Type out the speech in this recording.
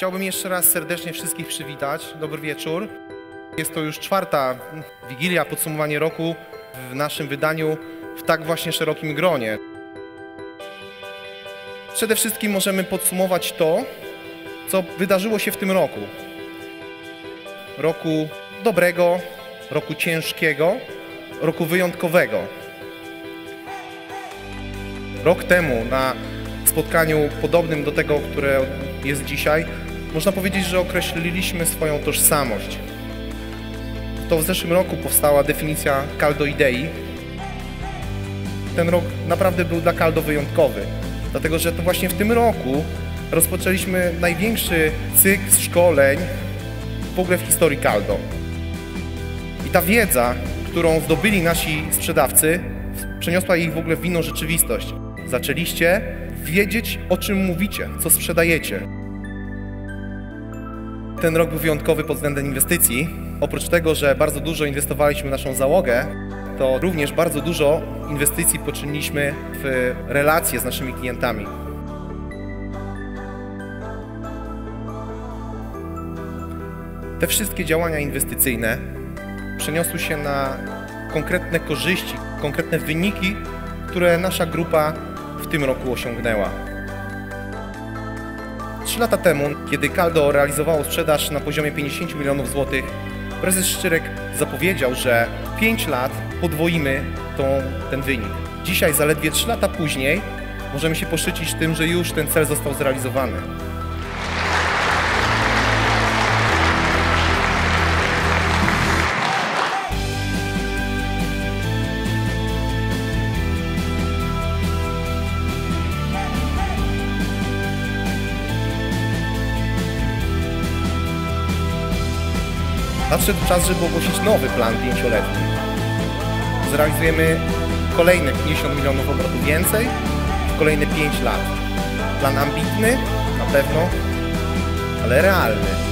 Chciałbym jeszcze raz serdecznie wszystkich przywitać. Dobry wieczór. Jest to już czwarta wigilia, podsumowanie roku w naszym wydaniu w tak właśnie szerokim gronie. Przede wszystkim możemy podsumować to, co wydarzyło się w tym roku. Roku dobrego, roku ciężkiego, roku wyjątkowego. Rok temu na spotkaniu podobnym do tego, które jest dzisiaj, można powiedzieć, że określiliśmy swoją tożsamość. To w zeszłym roku powstała definicja Caldo Idei. Ten rok naprawdę był dla Caldo wyjątkowy, dlatego że to właśnie w tym roku rozpoczęliśmy największy cykl szkoleń w ogóle w historii Caldo. I ta wiedza, którą zdobyli nasi sprzedawcy, przeniosła ich w ogóle w inną rzeczywistość. Zaczęliście wiedzieć, o czym mówicie, co sprzedajecie. Ten rok był wyjątkowy pod względem inwestycji. Oprócz tego, że bardzo dużo inwestowaliśmy w naszą załogę, to również bardzo dużo inwestycji poczyniliśmy w relacje z naszymi klientami. Te wszystkie działania inwestycyjne przeniosły się na konkretne korzyści, konkretne wyniki, które nasza grupa w tym roku osiągnęła. Trzy lata temu, kiedy Caldo realizowało sprzedaż na poziomie 50 milionów złotych, prezes Szczyrek zapowiedział, że 5 lat podwoimy tą, ten wynik. Dzisiaj, zaledwie 3 lata później, możemy się poszczycić tym, że już ten cel został zrealizowany. Nadszedł czas, żeby ogłosić nowy plan pięcioletni. Zrealizujemy kolejne 50 milionów obrotów więcej w kolejne 5 lat. Plan ambitny, na pewno, ale realny.